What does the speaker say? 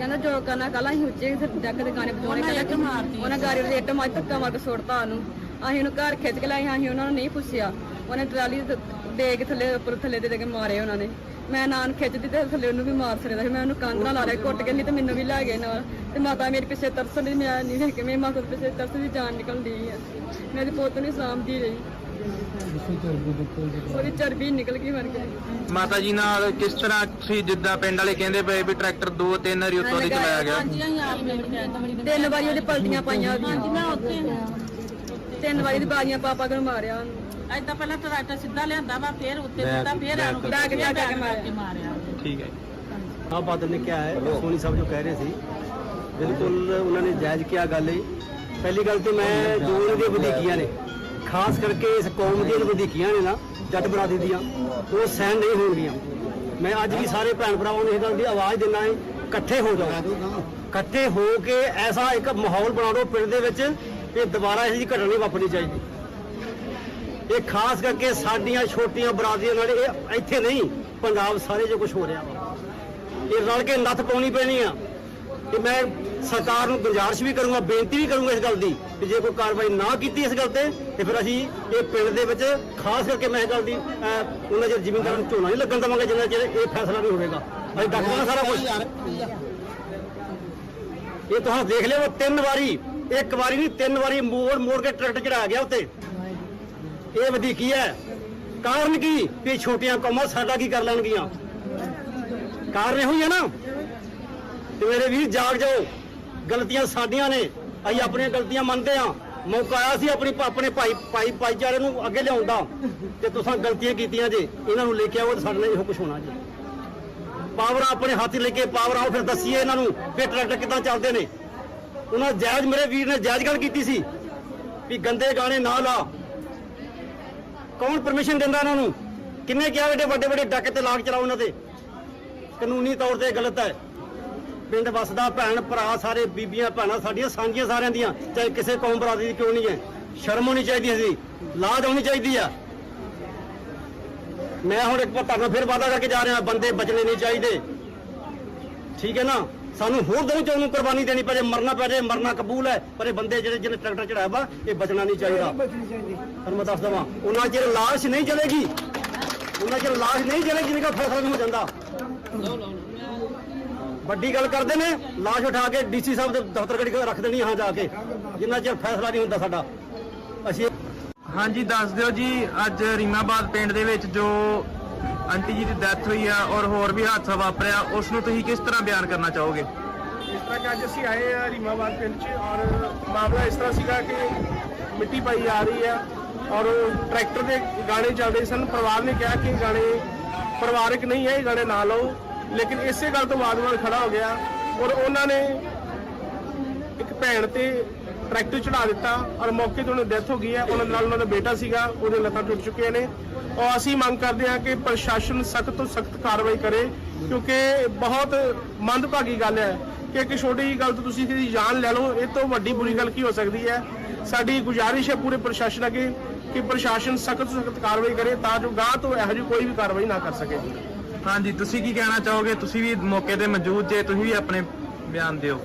ਕਹਿੰਦਾ ਜੋ ਕਰਨਾ ਕੱਲ ਅਸੀਂ ਉੱਚੇ ਜੱਗ ਦੇ ਗਾਣੇ ਬਜਾਉਣੇ ਕਹਿੰਦਾ ਉਹਨਾਂ ਗਾੜੀ ਦੇ ਇੱਟ ਮਾਰ ਧੱਕਾ ਮਾਰ ਕੇ ਸੁੱਟਤਾ ਉਹਨੂੰ। ਅਸੀਂ ਉਹਨੂੰ ਘਰ ਖਿੱਚ ਕੇ ਲਾਈ ਅਸੀਂ ਉਹਨਾਂ ਨੂੰ ਨਹੀਂ ਪੁੱਛਿਆ। ਉਹਨੇ ਟਰਾਲੀ ਦੇ ਕੇ ਥੱਲੇ ਉੱਪਰ ਥੱਲੇ ਦੇ ਦੇ ਕੇ ਮਾਰੇ ਉਹਨਾਂ ਨੇ। ਮੈਂ ਨਾਨ ਖਿੱਚਦੀ ਤੇ ਥੱਲੇ ਉਹਨੂੰ ਵੀ ਮਾਰ ਸਕਦਾ ਸੀ। ਮੈਂ ਉਹਨੂੰ ਕੰਧ ਨਾਲ ਲਾ ਲਿਆ ਘੁੱਟ ਕੇ ਨਹੀਂ ਤੇ ਮੈਨੂੰ ਵੀ ਲੈ ਗਏ ਨਾਲ। ਤੇ ਮਾਤਾ ਮੇਰੀ ਪਿੱਛੇ ਤਰਸਣ ਦੀ ਮੈਂ ਨਹੀਂ ਕੇ ਮੇਰੀ ਮਾਤਾ ਪਿੱਛੇ ਤਰਸ ਦੀ ਜਾਨ ਨਿਕਲਦੀ ਹੈ ਮੇਰੀ ਪੁੱਤ ਨੂੰ ਸਾਂਭਦੀ ਰਹੀ। ਉਹਦੀ ਚਰਬੀ ਨਿਕਲ ਗਈ ਮਰ ਗਈ ਮਾਤਾ ਜੀ ਨਾਲ ਕਿਸ ਤਰ੍ਹਾਂ ਸੀ ਜਿੱਦਾਂ ਪਿੰਡ ਵਾਲੇ ਕਹਿੰਦੇ ਪਏ ਵੀ ਟਰੈਕਟਰ ਦੋ ਤਿੰਨ ਵਾਰੀ ਉੱਤੋਂ ਦੀ ਚਲਾਇਆ ਗਿਆ ਤਿੰਨ ਵਾਰੀ ਉਹਦੇ ਪਲਟੀਆਂ ਪਾਈਆਂ ਉਹਦੀਆਂ ਮੈਂ ਉੱਥੇ ਤਿੰਨ ਵਾਰੀ ਦੀ ਬਾਜ਼ੀਆਂ ਪਾਪਾ ਕੋਲ ਮਾਰਿਆ ਉਹਨੂੰ ਏਦਾਂ ਪਹਿਲਾਂ ਟਰੈਕਟਰ ਸਿੱਧਾ ਲਿਆਂਦਾ ਵਾ ਫੇਰ ਉੱਤੇ ਬੈਕ- ਦਿੱਤਾ ਫੇਰ ਬੈਕ ਇਹਨੂੰ ਬੈਕ ਜਾ ਕੇ ਮਾਰਿਆ ਮਾਰਿਆ ਠੀਕ ਹੈ हाँ बादल ने क्या है सोनी साहब जो कह रहे थे बिल्कुल उन्होंने जायज किया गल है पहली गल तो मैं जो उन्होंने ਵਧੀਕੀਆਂ ਨੇ ਖਾਸ ਕਰਕੇ ਇਸ ਕੌਮ ਦੀਆਂ ਵਧੀਕੀਆਂ ਨੇ ਨਾ, ਜੱਟ ਬਰਾਦਰੀ ਦੀਆਂ, ਉਹ ਸਹਿਣ ਨਹੀਂ ਹੋਣਗੀਆਂ। ਮੈਂ ਅੱਜ ਵੀ ਸਾਰੇ ਭੈਣ ਭਰਾਵਾਂ ਨੂੰ ਇਹ ਗੱਲ ਦੀ ਆਵਾਜ਼ ਦਿੰਦਾ ਹੈ, ਇਕੱਠੇ ਹੋ ਜਾਓ। ਇਕੱਠੇ ਹੋ ਕੇ ਐਸਾ ਇੱਕ ਮਾਹੌਲ ਬਣਾ ਦਿਓ ਪਿੰਡ ਦੇ ਵਿੱਚ, ਕਿ ਦੁਬਾਰਾ ਇਹੋ ਜਿਹੀ ਘਟਨਾ ਨਹੀਂ ਵਾਪਰਨੀ ਚਾਹੀਦੀ। ਇਹ ਖਾਸ ਕਰਕੇ ਸਾਡੀਆਂ ਛੋਟੀਆਂ ਬਰਾਦਰੀਆਂ ਨਾਲ ਇਹ ਇੱਥੇ ਨਹੀਂ, ਪੰਜਾਬ ਸਾਰੇ ਜੋ ਕੁਝ ਹੋ ਰਿਹਾ ਵਾ। ਇਹ ਰਲ ਕੇ ਨੱਥ ਪਾਉਣੀ ਪੈਣੀ ਆ। ਤੇ ਮੈਂ ਸਰਕਾਰ ਨੂੰ ਗੁਜ਼ਾਰਿਸ਼ ਵੀ ਕਰੂੰਗਾ, ਬੇਨਤੀ ਵੀ ਕਰੂੰਗਾ ਇਸ ਗੱਲ ਦੀ ਕਿ ਜੇ ਕੋਈ ਕਾਰਵਾਈ ਨਾ ਕੀਤੀ ਇਸ ਗੱਲ ਤੇ ਤੇ ਫਿਰ ਅਸੀਂ ਇਹ ਪਿੰਡ ਦੇ ਵਿੱਚ ਖਾਸ ਕਰਕੇ ਮੈਂ ਇਸ ਗੱਲ ਦੀ ਉਹਨਾਂ ਚਿਰ ਜ਼ਿਮੀਂਦਾਰਾਂ ਨੂੰ ਝੋਨਾ ਨਹੀਂ ਲੱਗਣ ਦੇਵਾਂਗੇ, ਜਿੰਨਾ ਚਿਰ ਇਹ ਫੈਸਲਾ ਨਹੀਂ ਹੋਵੇਗਾ। ਅਸੀਂ ਡਾਕਟਰਾਂ ਸਾਰਾ ਕੁਝ ਇਹ ਤੁਸੀਂ ਦੇਖ ਲਿਓ, ਤਿੰਨ ਵਾਰੀ, ਇੱਕ ਵਾਰੀ ਨਹੀਂ, ਤਿੰਨ ਵਾਰੀ ਮੋੜ ਮੋੜ ਕੇ ਟਰੈਕਟਰ ਚੜਾ ਗਿਆ ਉੱਤੇ। ਇਹ ਵਧੀਕੀ ਹੈ? ਕਾਰਨ ਕੀ? ਵੀ ਛੋਟੀਆਂ ਕੌਮਾਂ ਸਾਡਾ ਕੀ ਕਰ ਲੈਣਗੀਆਂ? ਕਾਰਨ ਇਹੋ ਹੀ ਹੈ ਨਾ। ਤੇ ਮੇਰੇ ਵੀਰ ਜਾਗ ਜਾਓ। ਗਲਤੀਆਂ ਸਾਡੀਆਂ ਨੇ। ਅਸੀਂ ਆਪਣੀਆਂ ਗਲਤੀਆਂ ਮੰਨਦੇ ਆ ਮੌਕਾ ਆਇਆ ਸੀ ਆਪਣੀ ਆਪਣੇ ਭਾਈ ਭਾਈ, ਭਾਈਚਾਰੇ ਨੂੰ ਅੱਗੇ ਲਿਆਉਣ ਦਾ। ਤੇ ਤੁਸੀਂ ਗਲਤੀਆਂ ਕੀਤੀਆਂ ਜੇ। ਇਹਨਾਂ ਨੂੰ ਲੈ ਕੇ ਆਓ ਤੇ ਸਾਡੇ ਨਾਲ ਇਹੋ ਕੁਝ ਹੋਣਾ ਜੀ। ਪਾਵਰ ਆਪਣੇ ਹੱਥ ਲੈ ਕੇ ਪਾਵਰ ਆਓ ਫਿਰ ਦੱਸੀਏ ਇਹਨਾਂ ਨੂੰ ਕਿ ਟਰੈਕਟਰ ਕਿੱਦਾਂ ਚੱਲਦੇ ਨੇ। ਉਹਨਾਂ ਜਾਇਜ਼ ਮੇਰੇ ਵੀਰ ਨੇ ਜਾਇਜ਼ ਗੱਲ ਕੀਤੀ ਸੀ ਵੀ ਗੰਦੇ ਗਾਣੇ ਨਾ ਲਾ। ਕੌਣ ਪਰਮਿਸ਼ਨ ਦਿੰਦਾ ਇਹਨਾਂ ਨੂੰ? ਕਿੰਨੇ ਕਿਹਾ ਏਡੇ ਵੱਡੇ ਵੱਡੇ ਡੱਕ ਤੇ ਲਾਗ ਚਲਾਓ ਇਹਨਾਂ ਤੇ? ਕਾਨੂੰਨੀ ਤੌਰ ਤੇ ਗਲਤ ਹੈ। ਪਿੰਡ ਵਸਦਾ ਭੈਣ ਭਰਾ ਸਾਰੇ ਬੀਬੀਆਂ ਭੈਣਾਂ ਸਾਡੀਆਂ ਸਾਂਝੀਆਂ ਸਾਰਿਆਂ ਦੀਆਂ ਚਾਹੇ ਕਿਸੇ ਕੌਮ ਬਰਾਦਰੀ ਦੀ ਕਿਉਂ ਨਹੀਂ ਹੈ। ਸ਼ਰਮ ਹੋਣੀ ਚਾਹੀਦੀ ਸੀ ਲਾਜ ਹੋਣੀ ਚਾਹੀਦੀ ਆ। ਮੈਂ ਹੁਣ ਇੱਕ ਵਾਰ ਤੁਹਾਨੂੰ ਫਿਰ ਵਾਅਦਾ ਕਰਕੇ ਜਾ ਰਿਹਾ ਬੰਦੇ ਬਚਣੇ ਨਹੀਂ ਚਾਹੀਦੇ। ਠੀਕ ਹੈ ਨਾ? ਸਾਨੂੰ ਹੋਰ ਦੋ ਚੋਂ ਨੂੰ ਕੁਰਬਾਨੀ ਦੇਣੀ ਪਵੇ ਮਰਨਾ ਪੈ ਜਾਏ ਮਰਨਾ ਕਬੂਲ ਹੈ। ਪਰ ਇਹ ਬੰਦੇ ਜਿਹੜੇ ਜਿਹਨੇ ਟਰੈਕਟਰ ਚੜਾਇਆ ਵਾ ਇਹ ਬਚਣਾ ਨਹੀਂ ਚਾਹੀਦਾ। ਤੁਹਾਨੂੰ ਮੈਂ ਦੱਸ ਦਵਾਂ ਉਹਨਾਂ ਚਿਰ ਲਾਸ਼ ਨਹੀਂ ਚਲੇਗੀ ਉਹਨਾਂ ਚਿਰ ਲਾਸ਼ ਨਹੀਂ ਚਲੇਗੀ ਜਿੰਨੇ ਦਾ ਫੈਸਲਾ ਨਹੀਂ ਹੋ ਜਾਂਦਾ। ਵੱਡੀ ਗੱਲ ਕਰਦੇ ਨੇ ਲਾਸ਼ ਉਠਾ ਕੇ ਡੀਸੀ ਸਾਹਿਬ ਦੇ ਦਫ਼ਤਰ ਗੜੀ ਰੱਖ ਦੇਣੀ ਹਾਂ ਜਾ ਕੇ। ਜਿੰਨਾ ਚਿਰ ਫੈਸਲਾ ਨਹੀਂ ਹੁੰਦਾ ਸਾਡਾ। ਅਸੀਂ ਹਾਂਜੀ ਦੱਸ ਦਿਓ ਜੀ ਅੱਜ ਰੀਮਾਬਾਦ ਪਿੰਡ ਦੇ ਵਿੱਚ ਜੋ ਆਂਟੀ ਜੀ ਦੀ ਡੈਥ ਹੋਈ ਆ ਔਰ ਹੋਰ ਵੀ ਹਾਦਸਾ ਵਾਪਰਿਆ ਉਸ ਨੂੰ ਤੁਸੀਂ ਕਿਸ ਤਰ੍ਹਾਂ ਬਿਆਨ ਕਰਨਾ ਚਾਹੋਗੇ? ਇਸ ਤਰ੍ਹਾਂ ਕਿ ਅੱਜ ਅਸੀਂ ਆਏ ਆ ਰੀਮਾਬਾਦ ਪਿੰਡ 'ਚ ਔਰ ਮਾਮਲਾ ਇਸ ਤਰ੍ਹਾਂ ਸੀਗਾ ਕਿ ਮਿੱਟੀ ਪਾਈ ਆ ਰਹੀ ਆ ਔਰ ਟਰੈਕਟਰ ਦੇ ਗਾਣੇ ਚੱਲਦੇ ਸਨ। ਪਰਿਵਾਰ ਨੇ ਕਿਹਾ ਕਿ ਗਾਣੇ ਪਰਿਵਾਰਕ ਨਹੀਂ ਹੈ ਇਹ ਗਾਣੇ ਨਾ ਲਾਓ। ਲੇਕਿਨ ਇਸੇ ਗੱਲ ਤੋਂ ਵਾਦ-ਵਾਦ ਖੜਾ ਹੋ ਗਿਆ ਔਰ ਉਹਨਾਂ ਨੇ ਇੱਕ ਭੈਣ ਤੇ ਟਰੈਕਟਰ ਚੜਾ ਦਿੱਤਾ ਔਰ ਮੌਕੇ ਤੇ ਉਹਨਾਂ ਦੀ ਡੈਥ ਹੋ ਗਈ ਹੈ। ਉਹਨਾਂ ਦੇ ਨਾਲ ਉਹਨਾਂ ਦਾ ਬੇਟਾ ਸੀਗਾ, ਉਹਦੇ ਲੱਤਾਂ ਟੁੱਟ ਚੁੱਕੀਆਂ ਨੇ। ਔਰ ਅਸੀਂ ਮੰਗ ਕਰਦੇ ਹਾਂ ਕਿ ਪ੍ਰਸ਼ਾਸਨ ਸਖਤ ਤੋਂ ਸਖਤ ਕਾਰਵਾਈ ਕਰੇ, ਕਿਉਂਕਿ ਬਹੁਤ ਮੰਦਭਾਗੀ ਗੱਲ ਹੈ ਕਿ ਇੱਕ ਛੋਟੀ ਜਿਹੀ ਗੱਲ ਤੋਂ ਤੁਸੀਂ ਕਿਸੇ ਜਾਨ ਲੈ ਲਓ, ਇਹ ਤੋਂ ਵੱਡੀ ਬੁਰੀ ਗੱਲ ਕੀ ਹੋ ਸਕਦੀ ਹੈ? ਸਾਡੀ ਗੁਜ਼ਾਰਿਸ਼ ਹੈ ਪੂਰੇ ਪ੍ਰਸ਼ਾਸਨ ਅੱਗੇ ਕਿ ਪ੍ਰਸ਼ਾਸਨ ਸਖਤ ਤੋਂ ਸਖਤ ਕਾਰਵਾਈ ਕਰੇ ਤਾਂ ਜੋ ਗਾਂ ਤੋਂ ਇਹੋ ਜਿਹੀ ਕੋਈ ਵੀ ਕਾਰਵਾਈ ਨਾ ਕਰ ਸਕੇ। ਹਾਂਜੀ, ਤੁਸੀਂ ਕੀ ਕਹਿਣਾ ਚਾਹੋਗੇ? ਤੁਸੀਂ ਵੀ ਮੌਕੇ ਤੇ ਮੌਜੂਦ ਜੇ, ਤੁਸੀਂ ਵੀ ਆਪਣੇ ਬਿਆਨ ਦਿਓ।